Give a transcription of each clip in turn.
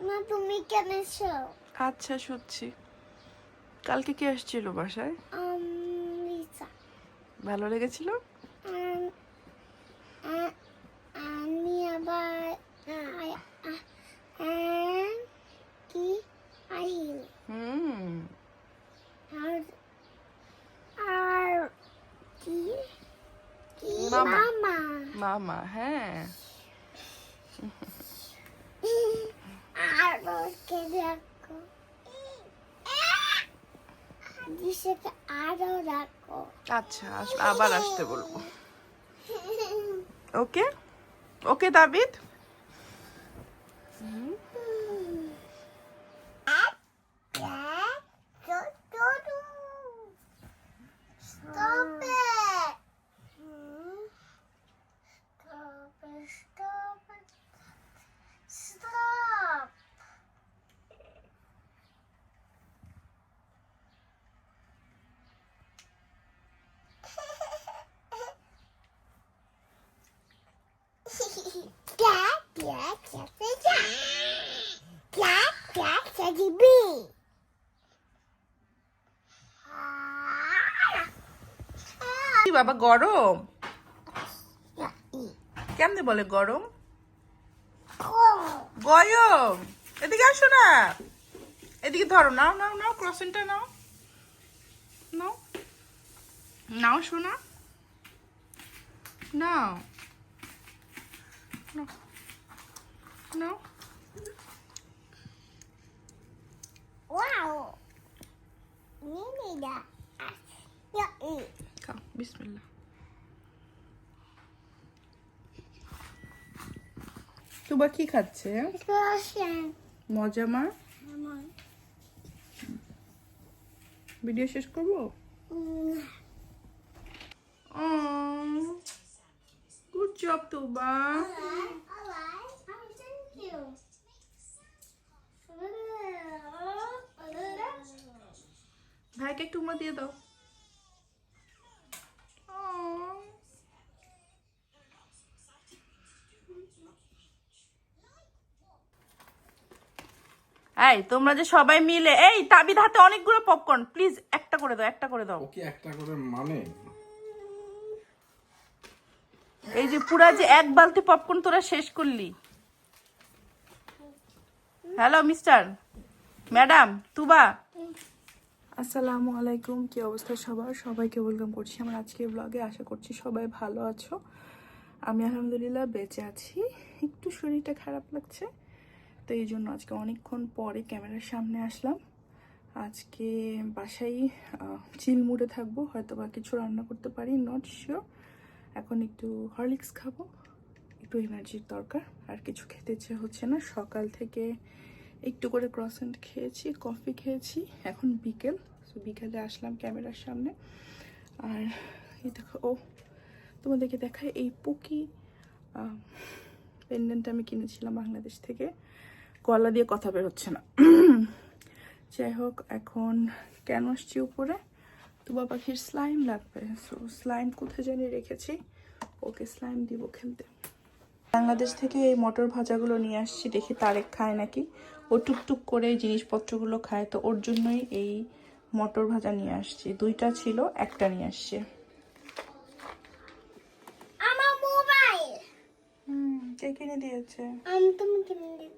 না তুমি কেন এসো আচ্ছা শুচ্ছি। কালকে কে আসছিল বাসায়? লিসা। ভালো লেগেছিল? আম আবার কি আহিল? হুম। আর আর কি। মামা? মামা হ্যাঁ। আর রাখো। দিশাকে আরও রাখো। আচ্ছা আস- আবার আসতে বলব। ওকে? ওকে দাবিদ? Stop বাবা, গরম? কেমনে বলে গরম? গরম। এদিকে আসো না। এদিকে ধরো, নাও নাও নাও ক্রসিংটা নাও। নাও। নাও শোনা নাও। নাও. খাও বিসমিল্লাহ তুবা কি খাচ্ছে? মজা মা? ভিডিও শেষ করব? Mm. Good job Tuba. ভাইকে একটু উমা দিয়ে দাও। এই তোমরা যে সবাই মিলে এই তাবিদ হাতে অনেকগুলো পপকর্ন প্লিজ একটা করে দাও একটা করে দাও। ওকে একটা করে মানে? এই যে পুরা যে এক বালতি পপকর্ন তোরা শেষ করলি। Hello mister madam Tuba. আসসালামু আলাইকুম, কি অবস্থা সবার? সবাইকে ওয়েলকাম করছি আমার আজকে ব্লগে আশা করছি সবাই ভালো আছো। আমি আলহামদুলিল্লাহ বেঁচে আছি। একটু শরীরটা খারাপ লাগছে, তো এই জন্য আজকে অনেকক্ষণ পরে ক্যামেরার সামনে আসলাম। আজকে বাসায় চিল মুডে থাকব হয়তো বা কিছু রান্না করতে পারি নট শিওর এখন একটু হরলিক্স খাব, একটু এনার্জির দরকার, আর কিছু খেতে ইচ্ছে হচ্ছে না। সকাল থেকে একটু করে ক্রসেন্ট খেয়েছি কফি খেয়েছি। এখন বিকেল সো বিকেলে আসলাম ক্যামেরার সামনে। আর এই দেখো, ও, তোমাদেরকে দেখায় এই পুকি পেন্ডেন্ট আমি কিনেছিলাম বাংলাদেশ থেকে। গলা দিয়ে কথা বের হচ্ছে না। যাই হোক, এখন কেন আসছি উপরে? তুবা পাখির স্লাইম লাগবে সো স্লাইম কোথায় জানি রেখেছি। ওকে স্লাইম দিব খেলতে। বাংলাদেশ থেকে এই মটর ভাজাগুলো নিয়ে আসছি। দেখি তারেক খায় নাকি? ও টুকটুক করে জিনিসপত্রগুলো খায়। তো ওর জন্যই এই মটর ভাজা নিয়ে আসছি। দুইটা ছিল একটা নিয়ে আসছে। আমার মোবাইল। হুম কে কিনে দিয়েছে? আমি তুমি কিনে দিই।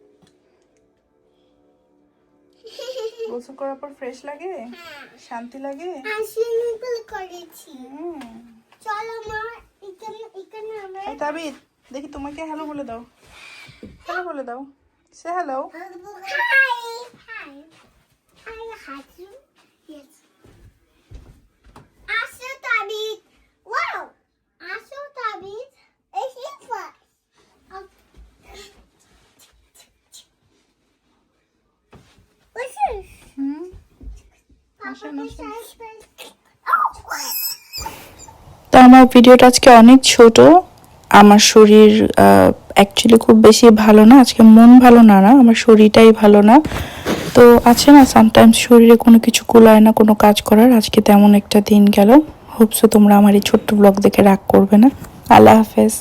গোসল করার পর ফ্রেশ লাগে? শান্তি লাগে? আমি সুইমিং পুল করেছি। চলো মা এখানে এখানে আমরা তাবিদ দেখি তোমাকে হ্যালো বলে দাও। হ্যালো বলে দাও। সে হ্যালো তো আমার ভিডিওটা আজকে অনেক ছোট। আমার শরীর অ্যাকচুয়ালি খুব বেশি ভালো না, আজকে মন ভালো না না, আমার শরীরটাই ভালো না। তো আছে না সামটাইমস শরীরে কোনো কিছু কুলায় না, কোনো কাজ করার, আজকে তেমন একটা দিন গেল। হোপসো তোমরা আমার এই ছোট্ট ব্লগ দেখে রাগ করবে না। আল্লাহ হাফেজ।